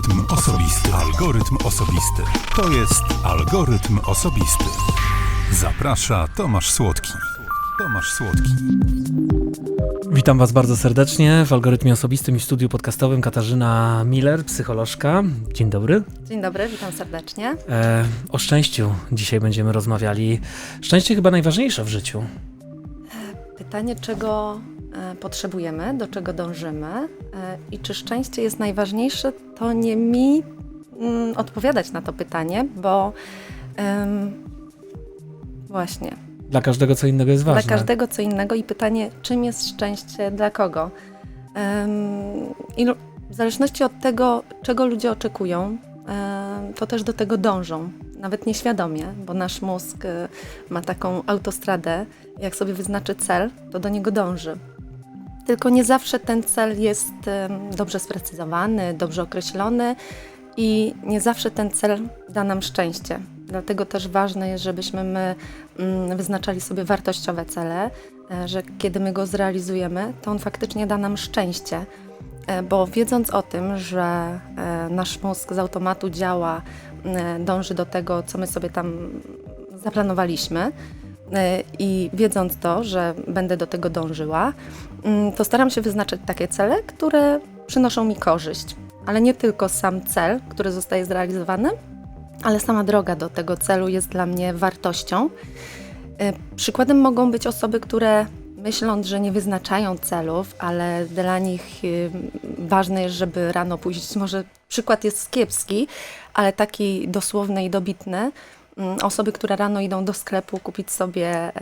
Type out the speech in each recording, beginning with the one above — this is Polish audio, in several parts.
Algorytm osobisty. Algorytm osobisty. To jest algorytm osobisty. Zaprasza Tomasz Słodki. Tomasz Słodki. Witam Was bardzo serdecznie w algorytmie osobistym i studiu podcastowym Katarzyna Miller, psycholożka. Dzień dobry. Dzień dobry, witam serdecznie. E, o szczęściu dzisiaj będziemy rozmawiali. Szczęście chyba najważniejsze w życiu. Pytanie, czego e, potrzebujemy, do czego dążymy e, i czy szczęście jest najważniejsze, to nie mi mm, odpowiadać na to pytanie, bo em, właśnie, Dla każdego co innego jest ważne. dla każdego co innego i pytanie, czym jest szczęście dla kogo. Lu- w zależności od tego, czego ludzie oczekują, em, to też do tego dążą, nawet nieświadomie, bo nasz mózg e, ma taką autostradę, jak sobie wyznaczy cel, to do niego dąży. Tylko nie zawsze ten cel jest dobrze sprecyzowany, dobrze określony i nie zawsze ten cel da nam szczęście. Dlatego też ważne jest, żebyśmy my mm, wyznaczali sobie wartościowe cele, e, że kiedy my go zrealizujemy, to on faktycznie da nam szczęście. E, Bo wiedząc o tym, że e, nasz mózg z automatu działa, dąży do tego, co my sobie tam zaplanowaliśmy, i wiedząc to, że będę do tego dążyła, mm, to staram się wyznaczyć takie cele, które przynoszą mi korzyść. Ale nie tylko sam cel, który zostaje zrealizowany, ale sama droga do tego celu jest dla mnie wartością. E, Przykładem mogą być osoby, które myśląc, że nie wyznaczają celów, ale dla nich y, ważne jest, żeby rano pójść. Może przykład jest kiepski, ale taki dosłowny i dobitny. Mm, Osoby, które rano idą do sklepu kupić sobie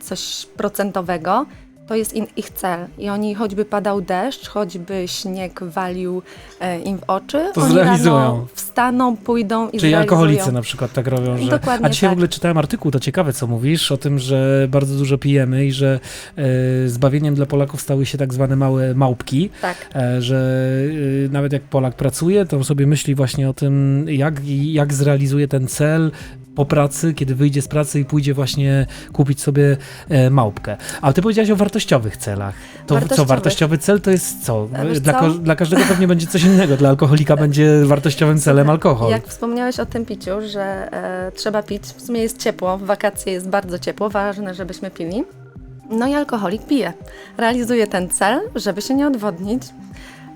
coś procentowego, to jest ich cel. I oni choćby padał deszcz, choćby śnieg walił e, im w oczy, To oni zrealizują. rano wstaną, pójdą i Czyli zrealizują. alkoholicy na przykład tak robią, że... Dokładnie A dzisiaj w tak. ogóle czytałem artykuł, to ciekawe co mówisz, o tym, że bardzo dużo pijemy i że e, zbawieniem dla Polaków stały się tak zwane małe małpki. Tak. E, że y, nawet jak Polak pracuje, to sobie myśli właśnie o tym, jak, jak zrealizuje ten cel po pracy, kiedy wyjdzie z pracy i pójdzie właśnie kupić sobie e, małpkę. Ale ty powiedziałaś o wartościowych celach. To co, Wartościowych. wartościowy cel to jest co? Wiesz Dla, co? dla każdego pewnie będzie coś innego. Dla alkoholika będzie wartościowym celem alkohol. Jak wspomniałeś o tym piciu, że e, trzeba pić, w sumie jest ciepło, w wakacje jest bardzo ciepło, ważne, żebyśmy pili. No i alkoholik pije. Realizuje ten cel, żeby się nie odwodnić,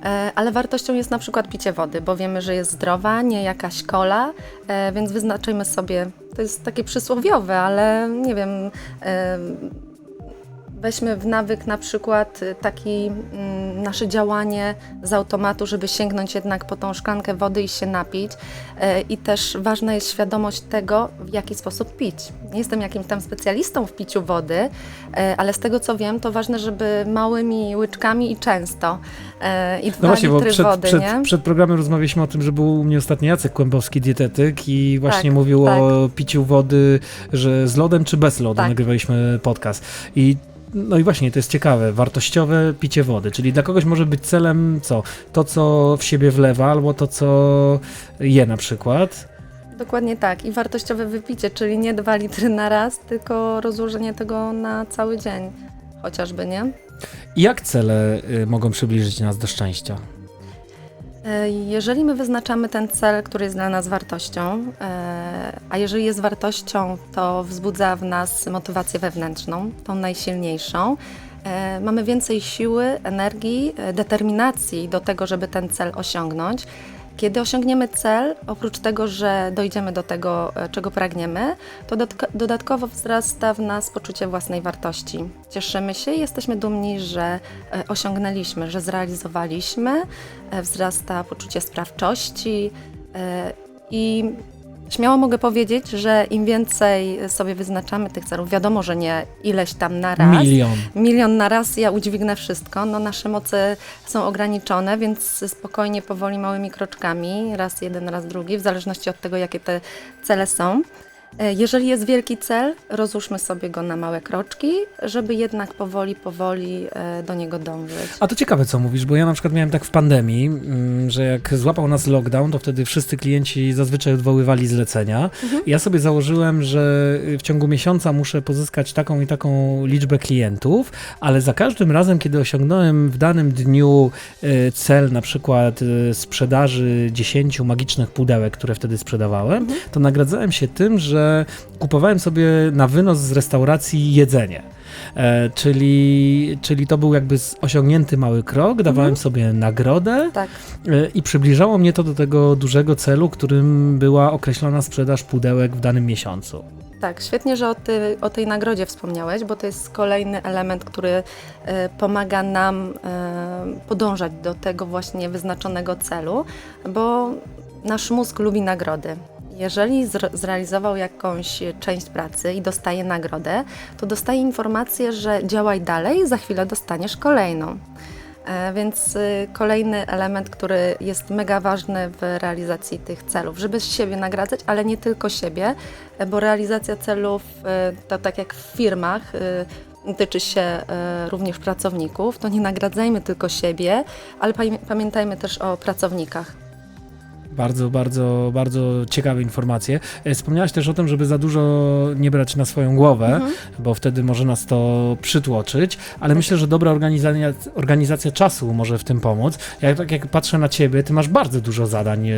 e, ale wartością jest na przykład picie wody, bo wiemy, że jest zdrowa, nie jakaś kola, e, więc wyznaczymy sobie, to jest takie przysłowiowe, ale nie wiem, e, weźmy w nawyk na przykład y, taki mm, nasze działanie z automatu, żeby sięgnąć jednak po tą szklankę wody i się napić. E, I też ważna jest świadomość tego, w jaki sposób pić. Nie jestem jakimś tam specjalistą w piciu wody, e, ale z tego co wiem, to ważne, żeby małymi łyczkami i często. E, I dwa No właśnie, bo przed, wody, przed, nie? przed programem rozmawialiśmy o tym, że był u mnie ostatnio Jacek Kłębowski, dietetyk i właśnie Tak, mówił tak. o piciu wody, że z lodem czy bez lodu Tak. nagrywaliśmy podcast. I no i właśnie, to jest ciekawe, wartościowe picie wody, czyli dla kogoś może być celem co? To, co w siebie wlewa, albo to, co je na przykład. Dokładnie tak. I wartościowe wypicie, czyli nie dwa litry na raz, tylko rozłożenie tego na cały dzień. Chociażby, nie? I jak cele y, mogą przybliżyć nas do szczęścia? E, Jeżeli my wyznaczamy ten cel, który jest dla nas wartością, e, a jeżeli jest wartością, to wzbudza w nas motywację wewnętrzną, tą najsilniejszą. E, Mamy więcej siły, energii, e, determinacji do tego, żeby ten cel osiągnąć. Kiedy osiągniemy cel, oprócz tego, że dojdziemy do tego, e, czego pragniemy, to dodatko- dodatkowo wzrasta w nas poczucie własnej wartości. Cieszymy się i jesteśmy dumni, że osiągnęliśmy, że zrealizowaliśmy. Wzrasta poczucie sprawczości i śmiało mogę powiedzieć, że im więcej sobie wyznaczamy tych celów, wiadomo, że nie ileś tam na raz, Milion. milion na raz, ja udźwignę wszystko. No, nasze moce są ograniczone, więc spokojnie, powoli, małymi kroczkami, raz jeden, raz drugi, w zależności od tego, jakie te cele są. E, Jeżeli jest wielki cel, rozłóżmy sobie go na małe kroczki, żeby jednak powoli, powoli e, do niego dążyć. A to ciekawe, co mówisz, bo ja na przykład miałem tak w pandemii, mm, że jak złapał nas lockdown, to wtedy wszyscy klienci zazwyczaj odwoływali zlecenia. Ja sobie założyłem, że w ciągu miesiąca muszę pozyskać taką i taką liczbę klientów, ale za każdym razem, kiedy osiągnąłem w danym dniu e, cel na przykład e, sprzedaży 10 magicznych pudełek, które wtedy sprzedawałem, to nagradzałem się tym, że kupowałem sobie na wynos z restauracji jedzenie. E, czyli, czyli to był jakby osiągnięty mały krok, dawałem sobie nagrodę Tak. e, i przybliżało mnie to do tego dużego celu, którym była określona sprzedaż pudełek w danym miesiącu. Tak, świetnie, że o, ty, o tej nagrodzie wspomniałeś, bo to jest kolejny element, który e, pomaga nam e, podążać do tego właśnie wyznaczonego celu, bo nasz mózg lubi nagrody. Jeżeli zre- zrealizował jakąś część pracy i dostaje nagrodę, to dostaje informację, że działaj dalej, za chwilę dostaniesz kolejną. E, Więc y, kolejny element, który jest mega ważny w realizacji tych celów, żeby siebie nagradzać, ale nie tylko siebie, e, bo realizacja celów, y, to tak jak w firmach, tyczy się również pracowników, to nie nagradzajmy tylko siebie, ale pamię- pamiętajmy też o pracownikach. Bardzo, bardzo, bardzo ciekawe informacje. E, Wspomniałaś też o tym, żeby za dużo nie brać na swoją głowę, Mhm. bo wtedy może nas to przytłoczyć, ale myślę, że dobra organizacja, organizacja czasu może w tym pomóc. Ja tak jak patrzę na ciebie, ty masz bardzo dużo zadań e,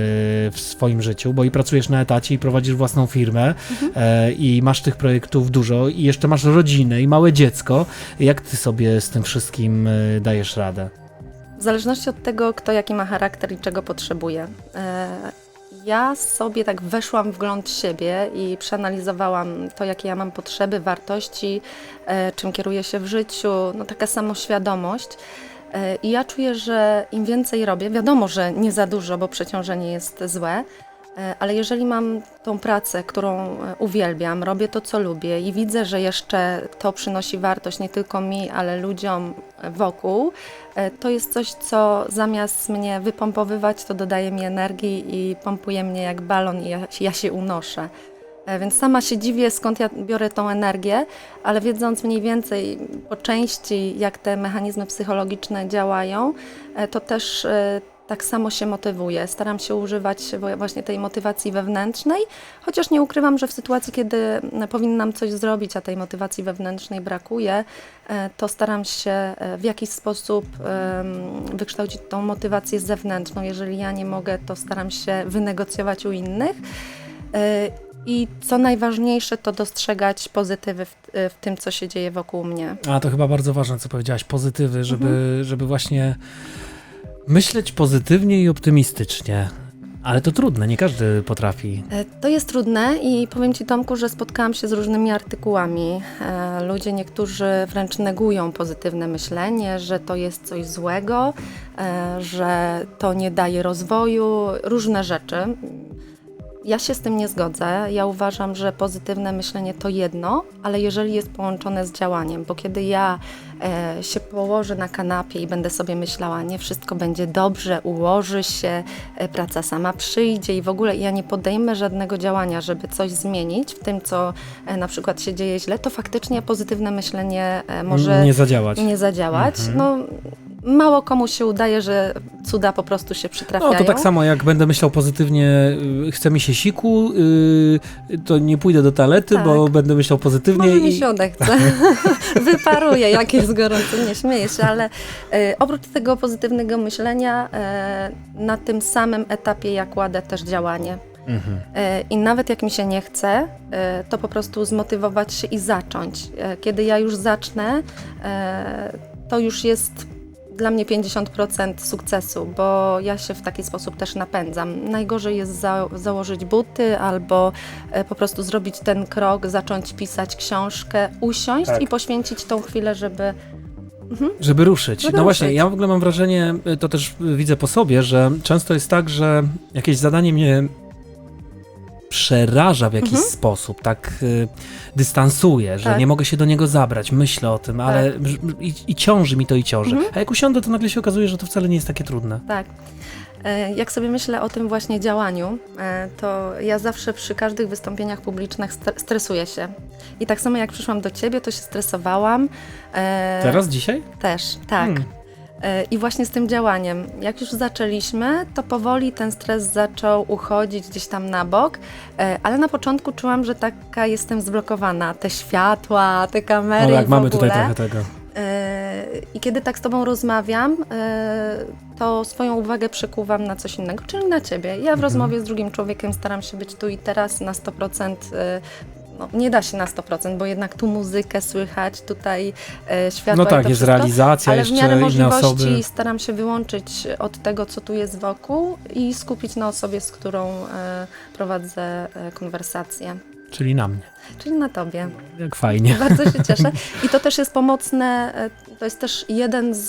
w swoim życiu, bo i pracujesz na etacie, i prowadzisz własną firmę, e, i masz tych projektów dużo, i jeszcze masz rodzinę, i małe dziecko. Jak ty sobie z tym wszystkim dajesz radę? W zależności od tego, kto jaki ma charakter i czego potrzebuje. E, Ja sobie tak weszłam w siebie i przeanalizowałam to, jakie ja mam potrzeby, wartości, e, czym kieruję się w życiu, no taka samoświadomość. E, I ja czuję, że im więcej robię, wiadomo, że nie za dużo, bo przeciążenie jest złe, ale jeżeli mam tą pracę, którą e, uwielbiam, robię to, co lubię i widzę, że jeszcze to przynosi wartość nie tylko mi, ale ludziom e, wokół, e, to jest coś, co zamiast mnie wypompowywać, to dodaje mi energii i pompuje mnie jak balon i ja, ja się unoszę. E, Więc sama się dziwię, skąd ja biorę tą energię, ale wiedząc mniej więcej po części, jak te mechanizmy psychologiczne działają, e, to też e, tak samo się motywuję. Staram się używać właśnie tej motywacji wewnętrznej, chociaż nie ukrywam, że w sytuacji, kiedy m, powinnam coś zrobić, a tej motywacji wewnętrznej brakuje, e, to staram się e, w jakiś sposób wykształcić tą motywację zewnętrzną. Jeżeli ja nie mogę, to staram się wynegocjować u innych. E, I co najważniejsze, to dostrzegać pozytywy w, w tym, co się dzieje wokół mnie. A to chyba bardzo ważne, co powiedziałaś, pozytywy, żeby, żeby właśnie myśleć pozytywnie i optymistycznie. Ale to trudne, nie każdy potrafi. E, To jest trudne i powiem Ci Tomku, że spotkałam się z różnymi artykułami. E, Ludzie niektórzy wręcz negują pozytywne myślenie, że to jest coś złego, e, że to nie daje rozwoju, różne rzeczy. Ja się z tym nie zgodzę. Ja uważam, że pozytywne myślenie to jedno, ale jeżeli jest połączone z działaniem, bo kiedy ja e, się położę na kanapie i będę sobie myślała, nie wszystko będzie dobrze, ułoży się, e, praca sama przyjdzie i w ogóle ja nie podejmę żadnego działania, żeby coś zmienić w tym, co e, na przykład się dzieje źle, to faktycznie pozytywne myślenie e, może Nie zadziałać. nie zadziałać. No, mało komu się udaje, że cuda po prostu się przytrafiają. No to tak samo jak będę myślał pozytywnie, y, chce mi się siku, y, to nie pójdę do toalety, Tak. bo będę myślał pozytywnie Może mi i się odechce. Wyparuje, jak jest gorąco, nie śmieję się, ale e, oprócz tego pozytywnego myślenia, e, na tym samym etapie ja kładę też działanie. Mhm. E, I nawet jak mi się nie chce, e, to po prostu zmotywować się i zacząć. Kiedy ja już zacznę, to już jest dla mnie 50% sukcesu, bo ja się w taki sposób też napędzam. Najgorzej jest za, założyć buty albo e, po prostu zrobić ten krok, zacząć pisać książkę, usiąść Tak. i poświęcić tą chwilę, żeby. Żeby ruszyć. Żeby no właśnie, ruszyć. ja w ogóle mam wrażenie, y, to też y, widzę po sobie, że często jest tak, że jakieś zadanie mnie przeraża w jakiś Mhm. sposób, tak y, dystansuje, że Tak. nie mogę się do niego zabrać, myślę o tym, ale i, i ciąży mi to i ciąży. Mhm. A jak usiądę, to nagle się okazuje, że to wcale nie jest takie trudne. Tak. E, Jak sobie myślę o tym właśnie działaniu, e, to ja zawsze przy każdych wystąpieniach publicznych stre- stresuję się. I tak samo jak przyszłam do ciebie, to się stresowałam. E, Teraz, dzisiaj? Też, tak. Hmm. I właśnie z tym działaniem, jak już zaczęliśmy, to powoli ten stres zaczął uchodzić gdzieś tam na bok, e, ale na początku czułam, że taka jestem zblokowana. Te światła, te kamery No w mamy tutaj trochę tego. E, I kiedy tak z Tobą rozmawiam, e, to swoją uwagę przekuwam na coś innego, czyli na Ciebie. Ja w Mhm. rozmowie z drugim człowiekiem staram się być tu i teraz na 100%. No, nie da się na 100%, bo jednak tu muzykę słychać, tutaj e, światła No tak, jest wszystko, realizacja, ale w miarę możliwości osoby. staram się wyłączyć od tego, co tu jest wokół i skupić na osobie, z którą e, prowadzę e, konwersację, Czyli na mnie. czyli na Tobie. Jak fajnie. Bardzo się cieszę. I to też jest pomocne, e, to jest też jeden z,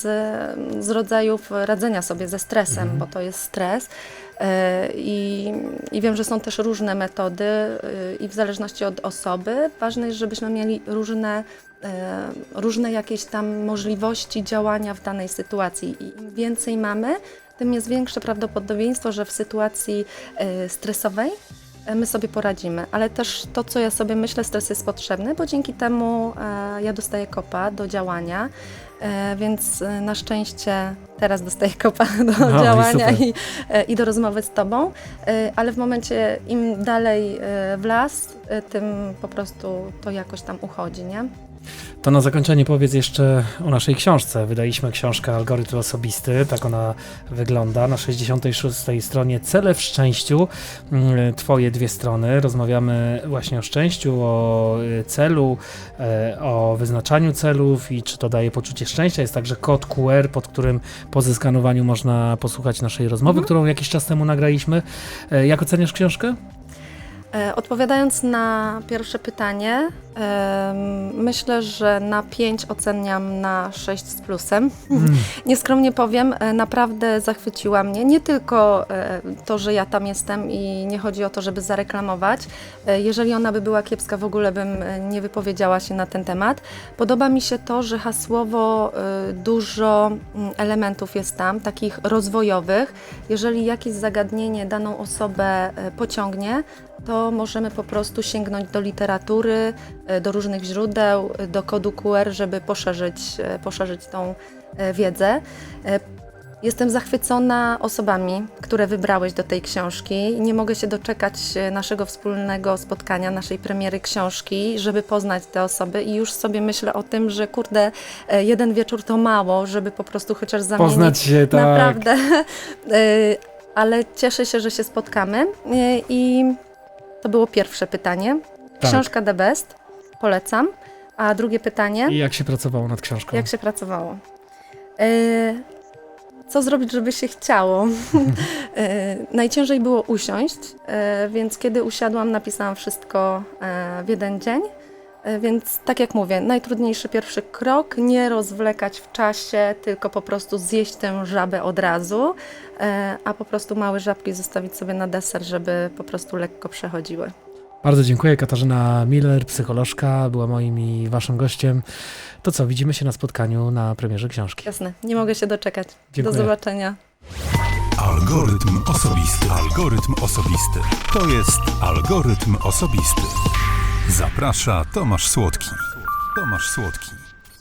z rodzajów radzenia sobie ze stresem, Mhm. bo to jest stres. E, I, I wiem, że są też różne metody e, i w zależności od osoby ważne jest, żebyśmy mieli różne, e, różne jakieś tam możliwości działania w danej sytuacji. I im więcej mamy, tym jest większe prawdopodobieństwo, że w sytuacji stresowej my sobie poradzimy. Ale też to, co ja sobie myślę, stres jest potrzebny, bo dzięki temu e, ja dostaję kopa do działania. E, więc e, na szczęście teraz dostaję kopa do No działania i, e, i do rozmowy z Tobą, e, ale w momencie im dalej e, w las, e, tym po prostu to jakoś tam uchodzi, nie? To na zakończenie powiedz jeszcze o naszej książce. Wydaliśmy książkę Algorytm Osobisty, tak ona wygląda. Na 66 stronie Cele w szczęściu, mm, twoje dwie strony. Rozmawiamy właśnie o szczęściu, o y, celu, e, o wyznaczaniu celów i czy to daje poczucie szczęścia. Jest także kod QR, pod którym po zeskanowaniu można posłuchać naszej rozmowy, Mhm. którą jakiś czas temu nagraliśmy. E, Jak oceniasz książkę? E, Odpowiadając na pierwsze pytanie, myślę, że na 5 oceniam na 6 z plusem. Mm. Nieskromnie powiem, e, naprawdę zachwyciła mnie. Nie tylko e, to, że ja tam jestem i nie chodzi o to, żeby zareklamować. Jeżeli ona by była kiepska, w ogóle bym nie wypowiedziała się na ten temat. Podoba mi się to, że hasłowo dużo mm, elementów jest tam, takich rozwojowych. Jeżeli jakieś zagadnienie daną osobę pociągnie, to możemy po prostu sięgnąć do literatury, e, do różnych źródeł, e, do kodu QR, żeby poszerzyć, e, poszerzyć tą wiedzę. Jestem zachwycona osobami, które wybrałeś do tej książki. Nie mogę się doczekać naszego wspólnego spotkania, naszej premiery książki, żeby poznać te osoby i już sobie myślę o tym, że kurde, jeden wieczór to mało, żeby po prostu chociaż zamienić Poznać się, tak. Naprawdę. Ale cieszę się, że się spotkamy. I to było pierwsze pytanie. Tak. Książka The Best. Polecam. A drugie pytanie. I jak się pracowało nad książką? Jak się pracowało? Y, Co zrobić, żeby się chciało? Y, Najciężej było usiąść, y, więc kiedy usiadłam, napisałam wszystko w jeden dzień. Y, Więc tak jak mówię, najtrudniejszy pierwszy krok, nie rozwlekać w czasie, tylko po prostu zjeść tę żabę od razu, y, a po prostu małe żabki zostawić sobie na deser, żeby po prostu lekko przechodziły. Bardzo dziękuję. Katarzyna Miller, psycholożka, była moim i waszym gościem. To co, widzimy się na spotkaniu na premierze książki. Jasne, nie mogę się doczekać. Dziękuję. Do zobaczenia. Algorytm osobisty. Algorytm osobisty. To jest algorytm osobisty. Zaprasza Tomasz Słodki. Tomasz Słodki.